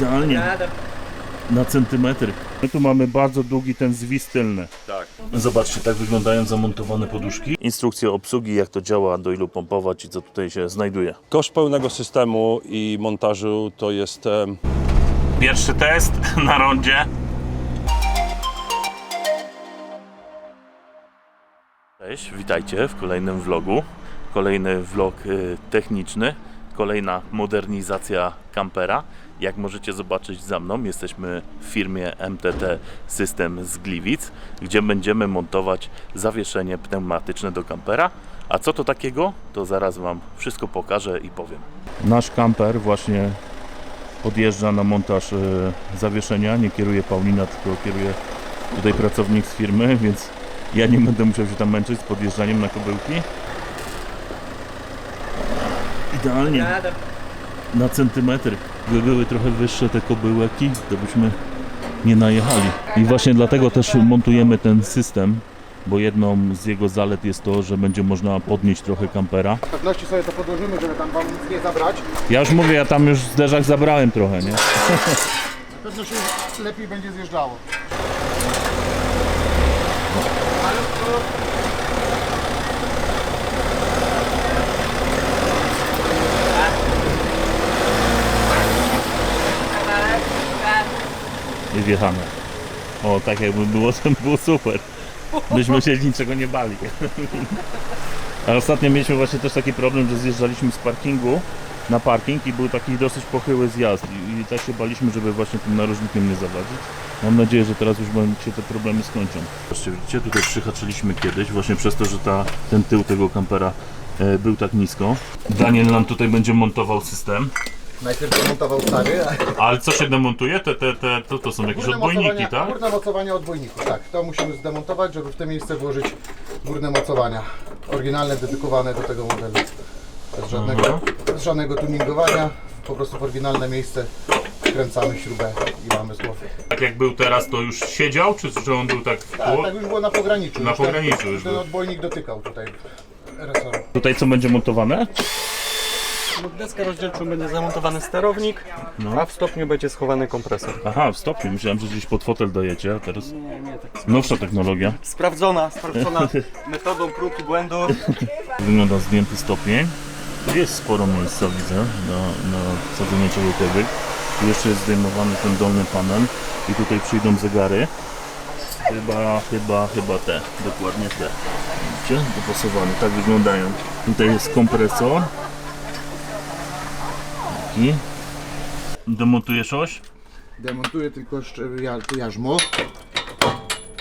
Idealnie. Na centymetr. My tu mamy bardzo długi ten zwis tylny. Tak. Zobaczcie, tak wyglądają zamontowane poduszki. Instrukcja obsługi, jak to działa, do ilu pompować i co tutaj się znajduje. Koszt pełnego systemu i montażu to jest em, Pierwszy test na rondzie. Cześć, witajcie w kolejnym vlogu. Kolejny vlog y, techniczny, kolejna modernizacja kampera. Jak możecie zobaczyć za mną, jesteśmy w firmie MTT System z Gliwic, gdzie będziemy montować zawieszenie pneumatyczne do kampera. A co to takiego? To zaraz Wam wszystko pokażę i powiem. Nasz kamper właśnie podjeżdża na montaż e, zawieszenia. Nie kieruje Paulina, tylko kieruje tutaj pracownik z firmy, więc ja nie będę musiał się tam męczyć z podjeżdżaniem na kobyłki. Idealnie na centymetr. Gdyby były trochę wyższe te kobyłeki, to byśmy nie najechali. I właśnie dlatego też montujemy ten system, bo jedną z jego zalet jest to, że będzie można podnieść trochę kampera. W pewności sobie to podłożymy, żeby tam wam nic nie zabrać. Ja już mówię, ja tam już zderzak zabrałem trochę, nie? Na pewno się lepiej będzie zjeżdżało. I wjechane. O, tak jakby było, to było super. Byśmy się niczego nie bali. A ostatnio mieliśmy właśnie też taki problem, że zjeżdżaliśmy z parkingu na parking i był taki dosyć pochyły zjazd i, i tak się baliśmy, żeby właśnie tym narożnikiem nie zawadzić. Mam nadzieję, że teraz już się te problemy skończą. Zobaczcie, widzicie, tutaj przyhaczyliśmy kiedyś właśnie przez to, że ta, ten tył tego kampera e, był tak nisko. Daniel nam tutaj będzie montował system. Najpierw demontował stary, a Ale co się demontuje? Te, te, te, to, to są jakieś górne odbojniki, mocowania, tak? górne mocowania odbojników, tak. To musimy zdemontować, żeby w te miejsce włożyć górne mocowania. Oryginalne, dedykowane do tego modelu. Bez żadnego, Mhm. bez żadnego tuningowania, po prostu w oryginalne miejsce wkręcamy śrubę i mamy z głowy. Tak jak był teraz, to już siedział, czy że on był tak w Tak, kół? tak już było na pograniczu. Na już ten- pograniczu już Ten był. odbojnik dotykał tutaj resoru. Tutaj co będzie montowane? W deskę rozdzielczą będzie zamontowany sterownik, No. a w stopniu będzie schowany kompresor. Aha, w stopniu. Myślałem, że gdzieś pod fotel dajecie, a teraz Nie, nie, tak. nowsza technologia. Sprawdzona, sprawdzona metodą prób i błędów. Wygląda zdjęty stopień. Jest sporo miejsca, widzę, na, na wsadzenie czegokolwiek. Tu jeszcze jest zdejmowany ten dolny panel i tutaj przyjdą zegary. Chyba, chyba, chyba te, dokładnie te. Widzicie? Dopasowane, tak wyglądają. Tutaj jest kompresor. Taki. Demontujesz oś? Demontuję tylko jeszcze ja- to jarzmo.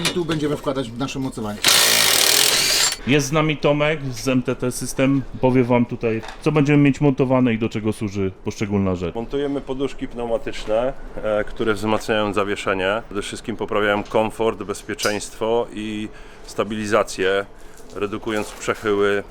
I tu będziemy wkładać nasze mocowanie. Jest z nami Tomek z MTT System. Powie Wam tutaj, co będziemy mieć montowane i do czego służy poszczególna rzecz. montujemy poduszki pneumatyczne, e, które wzmacniają zawieszenie. Przede wszystkim poprawiają komfort, bezpieczeństwo i stabilizację, redukując przechyły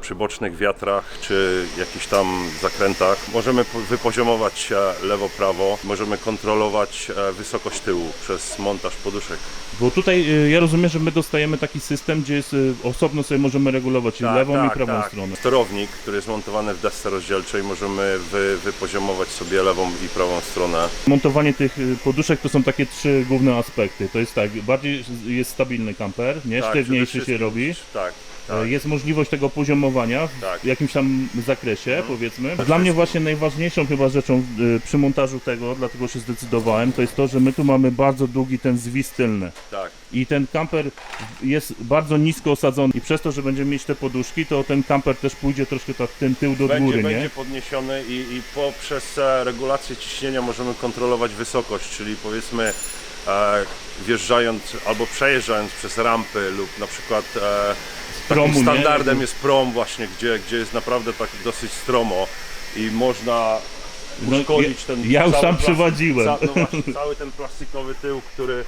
przy bocznych wiatrach czy jakichś tam zakrętach. Możemy po- wypoziomować e, lewo-prawo, możemy kontrolować e, wysokość tyłu przez montaż poduszek. Bo tutaj y, ja rozumiem, że my dostajemy taki system, gdzie jest osobno sobie możemy regulować i lewą i prawą stronę. Sterownik, który jest montowany w desce rozdzielczej, możemy wy, wypoziomować sobie lewą i prawą stronę. Montowanie tych y, poduszek to są takie trzy główne aspekty. To jest tak, bardziej jest stabilny kamper, nie? Tak, Sztywniejszy się robi. Tak, E, tak. Jest możliwość tego poziomowania w Tak. jakimś tam zakresie, powiedzmy. Dla mnie właśnie najważniejszą chyba rzeczą y, przy montażu tego, dlatego się zdecydowałem, to jest to, że my tu mamy bardzo długi ten zwis tylny. tak. I ten kamper jest bardzo nisko osadzony i przez to, że będziemy mieć te poduszki, to ten kamper też pójdzie troszkę tak ten tył do Będzie, góry, będzie nie? podniesiony i, i poprzez e, regulację ciśnienia możemy kontrolować wysokość, czyli powiedzmy e, wjeżdżając albo przejeżdżając przez rampy lub na przykład e, promu, takim nie? standardem jest prom właśnie, gdzie, gdzie jest naprawdę tak dosyć stromo i można No, uszkodzić ja- ten ja już plastik- przywadziłem. Ca, no właśnie, cały ten plastikowy tył, który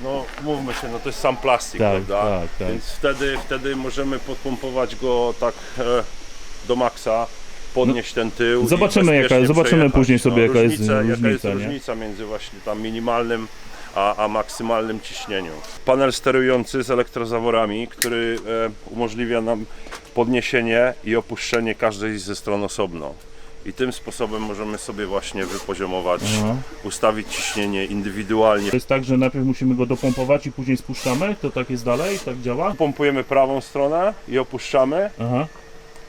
no mówmy się, no to jest sam plastik, Tak, prawda? tak, tak. Więc wtedy, wtedy możemy podpompować go tak e, do maksa, podnieść ten tył. i No, zobaczymy, jaka- zobaczymy przejechać. później sobie, jaka jest różnica, Jaka jest różnica, nie? różnica między właśnie tam minimalnym a, a maksymalnym ciśnieniu. Panel sterujący z elektrozaworami, który e, umożliwia nam podniesienie i opuszczenie każdej ze stron osobno. i tym sposobem możemy sobie właśnie wypoziomować, Mhm. ustawić ciśnienie indywidualnie. To jest tak, że najpierw musimy go dopompować i później spuszczamy? To tak jest dalej? Tak działa? Pompujemy prawą stronę i opuszczamy Aha.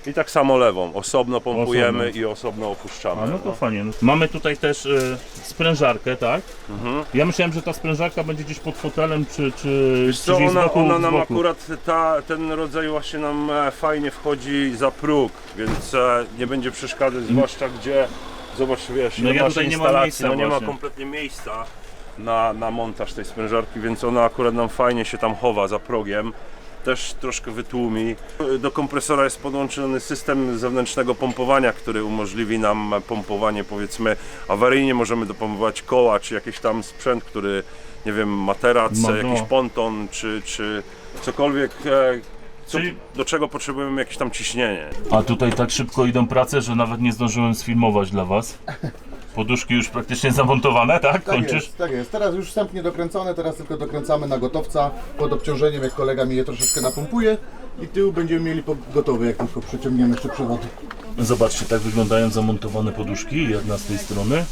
I tak samo lewą. Osobno pompujemy Osobno. i osobno opuszczamy. A no to fajnie. Mamy tutaj też y, sprężarkę, tak? Mhm. Ja myślałem, że ta sprężarka będzie gdzieś pod fotelem, czy, czy, Wiesz czy co, gdzieś z ona, boku, ona z nam boku. akurat, ta, ten rodzaj właśnie nam e, fajnie wchodzi za próg, więc e, nie będzie przeszkadzać, zwłaszcza gdzie, zobacz wiesz, No ile ja masz tutaj nie mam instalacji, miejsca no nie ma właśnie. kompletnie miejsca na, na montaż tej sprężarki, więc ona akurat nam fajnie się tam chowa za progiem. Też troszkę wytłumi. Do kompresora jest podłączony system zewnętrznego pompowania, który umożliwi nam pompowanie powiedzmy awaryjnie. Możemy dopompować koła, czy jakiś tam sprzęt, który nie wiem, materac, No, no. jakiś ponton, czy, czy cokolwiek, e, co, Czyli- do czego potrzebujemy jakieś tam ciśnienie. A tutaj tak szybko idą prace, że nawet nie zdążyłem sfilmować dla Was. Poduszki już praktycznie zamontowane, tak? Tak Kończysz? jest, tak jest. Teraz już wstępnie dokręcone, teraz tylko dokręcamy na gotowca pod obciążeniem, jak kolega mi je troszeczkę napompuje i tył będziemy mieli po- gotowy, jak tylko przyciągniemy jeszcze przewody. Zobaczcie, tak wyglądają zamontowane poduszki. Jedna z tej strony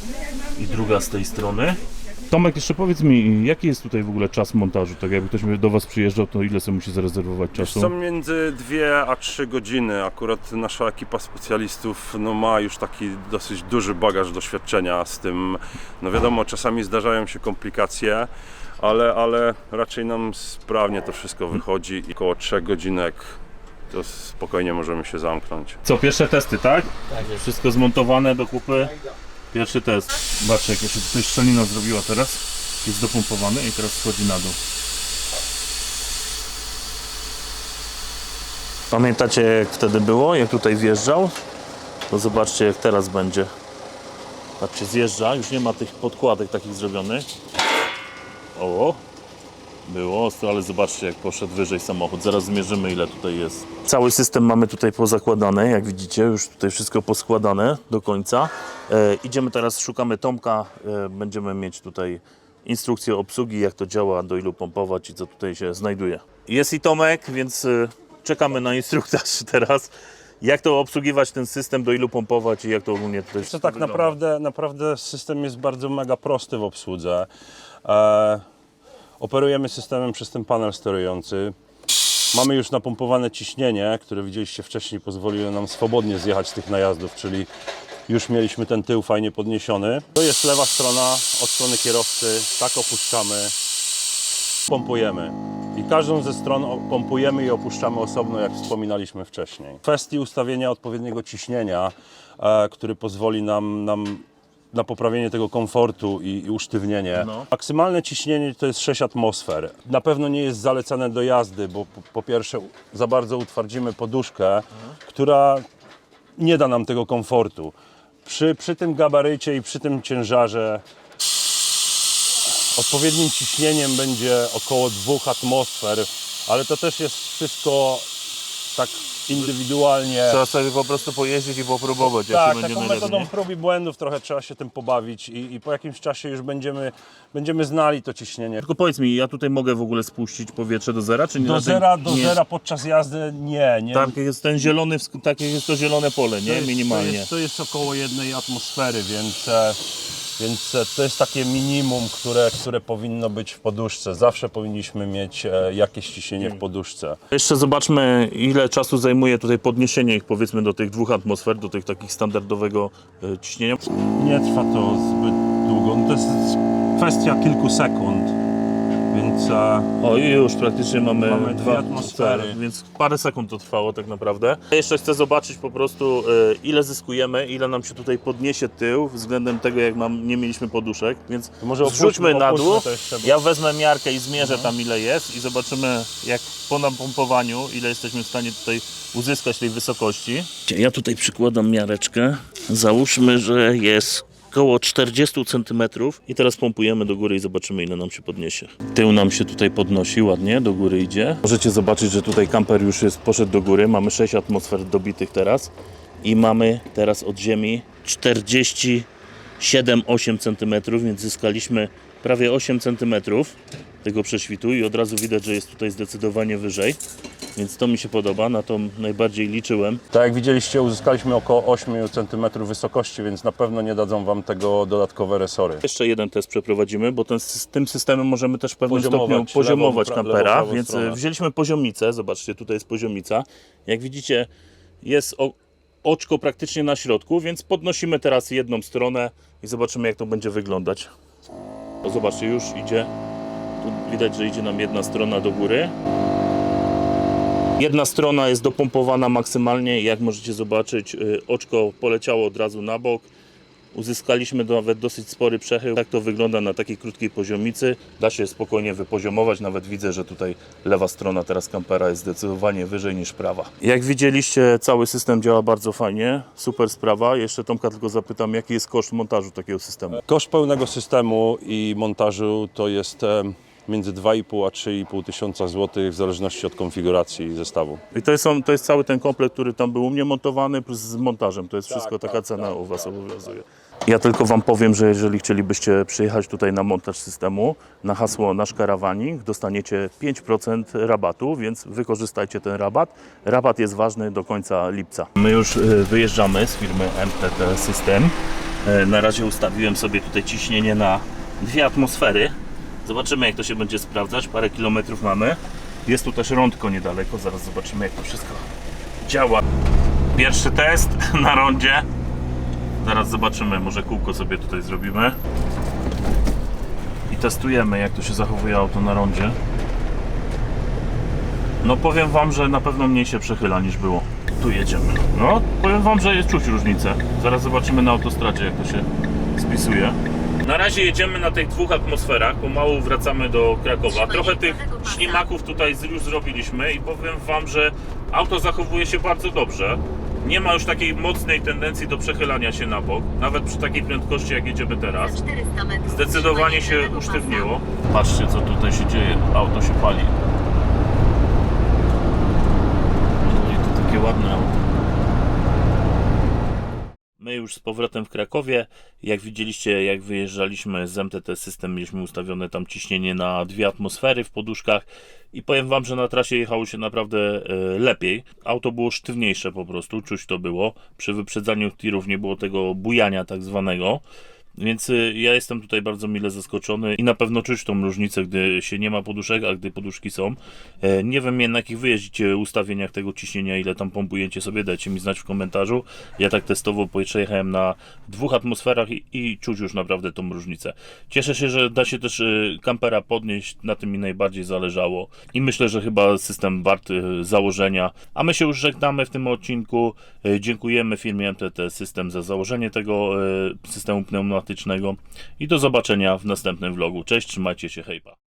i druga z tej strony. Tomek, jeszcze powiedz mi, jaki jest tutaj w ogóle czas montażu? Tak jakby ktoś do Was przyjeżdżał, to ile sobie musi zarezerwować czasu? Są między 2 a 3 godziny. Akurat nasza ekipa specjalistów no, ma już taki dosyć duży bagaż doświadczenia z tym. No wiadomo, czasami zdarzają się komplikacje, ale, ale raczej nam sprawnie to wszystko wychodzi i około 3 godzinek to spokojnie możemy się zamknąć. Co, pierwsze testy, tak? Tak jest. Wszystko zmontowane do kupy. Pierwszy test. Zobaczcie, jak się tutaj szczelina zrobiła teraz. Jest dopompowany i teraz schodzi na dół. Pamiętacie jak wtedy było, jak tutaj wjeżdżał? To zobaczcie jak teraz będzie. Patrzcie, zjeżdża, już nie ma tych podkładek takich zrobionych. O, było ostro, ale zobaczcie jak poszedł wyżej samochód. Zaraz zmierzymy ile tutaj jest. Cały system mamy tutaj pozakładany, jak widzicie, już tutaj wszystko poskładane do końca. E, idziemy teraz, szukamy Tomka, e, będziemy mieć tutaj instrukcję obsługi, jak to działa, do ilu pompować i co tutaj się znajduje. Jest i Tomek, więc e, czekamy na instruktaż teraz. Jak to obsługiwać ten system, do ilu pompować i jak to ogólnie tutaj To wszystko tak wygląda. naprawdę, naprawdę system jest bardzo mega prosty w obsłudze. E, operujemy systemem przez ten panel sterujący. Mamy już napompowane ciśnienie, które widzieliście wcześniej, pozwoliło nam swobodnie zjechać z tych najazdów, czyli już mieliśmy ten tył fajnie podniesiony. To jest lewa strona od strony kierowcy, tak opuszczamy, pompujemy. I każdą ze stron pompujemy i opuszczamy osobno, jak wspominaliśmy wcześniej. W kwestii ustawienia odpowiedniego ciśnienia, e, który pozwoli nam, nam na poprawienie tego komfortu i, i usztywnienie. No. Maksymalne ciśnienie to jest 6 atmosfer. Na pewno nie jest zalecane do jazdy, bo po, po pierwsze za bardzo utwardzimy poduszkę, która nie da nam tego komfortu. Przy, przy tym gabarycie i przy tym ciężarze odpowiednim ciśnieniem będzie około 2 atmosfer, ale to też jest wszystko tak indywidualnie. Trzeba sobie po prostu pojeździć i popróbować, jak Tak, się będzie taką najlepiej. metodą prób i błędów trochę trzeba się tym pobawić i, i po jakimś czasie już będziemy, będziemy znali to ciśnienie. Tylko powiedz mi, ja tutaj mogę w ogóle spuścić powietrze do zera, czy nie? Do zera, do nie. zera podczas jazdy nie, nie. Tak jest ten zielony, wsk- tak jest to zielone pole, To nie? jest, Minimalnie. To jest, to jest około jednej atmosfery, więc, e, więc e, to jest takie minimum, które, które powinno być w poduszce. Zawsze powinniśmy mieć e, jakieś ciśnienie w poduszce. Jeszcze zobaczmy, ile czasu zajmuje tutaj podniesienie ich powiedzmy do tych dwóch atmosfer, do tych takich standardowego e, ciśnienia. Nie trwa to zbyt długo. No to jest kwestia kilku sekund, więc O i już praktycznie mamy, Mamy dwie dwa atmosfery. więc parę sekund to trwało tak naprawdę. Ja Jeszcze chcę zobaczyć po prostu e, ile zyskujemy, ile nam się tutaj podniesie tył względem tego jak mam, nie mieliśmy poduszek, więc To może zrzućmy opuśćmy- na dół. Ja wezmę miarkę i zmierzę tam ile jest i zobaczymy jak po napompowaniu ile jesteśmy w stanie tutaj uzyskać tej wysokości. Ja tutaj przykładam miareczkę. Załóżmy, że jest około 40 cm i teraz pompujemy do góry i zobaczymy ile nam się podniesie. Tył nam się tutaj podnosi ładnie, do góry idzie. Możecie zobaczyć, że tutaj kamper już jest poszedł do góry. Mamy 6 atmosfer dobitych teraz i mamy teraz od ziemi 47-8 cm, więc zyskaliśmy prawie 8 cm tego prześwitu i od razu widać, że jest tutaj zdecydowanie wyżej. Więc to mi się podoba, na to najbardziej liczyłem. Tak jak widzieliście, uzyskaliśmy około 8 cm wysokości, więc na pewno nie dadzą Wam tego dodatkowe resory. Jeszcze jeden test przeprowadzimy, bo ten, z tym systemem możemy też w pewnym Poziomować stopniu poziomować lewą, kampera, lewą, więc stronę. e, wzięliśmy poziomicę, zobaczcie, tutaj jest poziomica. Jak widzicie, jest o, oczko praktycznie na środku, więc podnosimy teraz jedną stronę i zobaczymy, jak to będzie wyglądać. O, zobaczcie, już idzie, tu widać, że idzie nam jedna strona do góry. Jedna strona jest dopompowana maksymalnie jak możecie zobaczyć, y, oczko poleciało od razu na bok. Uzyskaliśmy nawet dosyć spory przechył. Tak to wygląda na takiej krótkiej poziomicy. Da się spokojnie wypoziomować. Nawet widzę, że tutaj lewa strona teraz kampera jest zdecydowanie wyżej niż prawa. Jak widzieliście, cały system działa bardzo fajnie. Super sprawa. Jeszcze Tomka tylko zapytam, jaki jest koszt montażu takiego systemu? Koszt pełnego systemu i montażu to jest między 2,5 a 3,5 tysiąca złotych w zależności od konfiguracji zestawu. I to jest, to jest cały ten komplet, który tam był u mnie montowany, z montażem. To jest wszystko, taka cena u Was obowiązuje. Ja tylko Wam powiem, że jeżeli chcielibyście przyjechać tutaj na montaż systemu, na hasło Nasz Karawanik dostaniecie 5% rabatu, więc wykorzystajcie ten rabat. Rabat jest ważny do końca lipca. My już y, wyjeżdżamy z firmy MTT System. E, Na razie ustawiłem sobie tutaj ciśnienie na dwie atmosfery. Zobaczymy jak to się będzie sprawdzać. Parę kilometrów mamy. Jest tu też rądko niedaleko. Zaraz zobaczymy jak to wszystko działa. Pierwszy test na rondzie. Zaraz zobaczymy, może kółko sobie tutaj zrobimy. I testujemy jak to się zachowuje auto na rondzie. No powiem Wam, że na pewno mniej się przechyla niż było. Tu jedziemy. No, powiem Wam, że jest czuć różnicę. Zaraz zobaczymy na autostradzie jak to się spisuje. Na razie jedziemy na tych dwóch atmosferach, pomału wracamy do Krakowa. Trochę tych ślimaków tutaj już zrobiliśmy i powiem Wam, że auto zachowuje się bardzo dobrze. Nie ma już takiej mocnej tendencji do przechylania się na bok, nawet przy takiej prędkości jak jedziemy teraz. Zdecydowanie się usztywniło. Patrzcie co tutaj się dzieje, auto się pali. No i to takie ładne auto. My już z powrotem w Krakowie. Jak widzieliście, jak wyjeżdżaliśmy z MTT System, mieliśmy ustawione tam ciśnienie na dwie atmosfery w poduszkach i powiem Wam, że na trasie jechało się naprawdę e, lepiej. Auto było sztywniejsze po prostu, czuć to było. Przy wyprzedzaniu tirów nie było tego bujania tak zwanego. Więc y, ja jestem tutaj bardzo mile zaskoczony i na pewno czuć tą różnicę, gdy się nie ma poduszek, a gdy poduszki są. E, Nie wiem na jakich wy jeździcie ustawieniach tego ciśnienia, ile tam pompujecie sobie, dajcie mi znać w komentarzu. Ja tak testowo przejechałem na dwóch atmosferach i, i czuć już naprawdę tą różnicę. Cieszę się, że da się też y, kampera podnieść, na tym mi najbardziej zależało i myślę, że chyba system wart y, założenia. A my się już żegnamy w tym odcinku. Y, Dziękujemy firmie MTT System za założenie tego y, systemu pneumatycznego i do zobaczenia w następnym vlogu. Cześć, trzymajcie się, hejpa.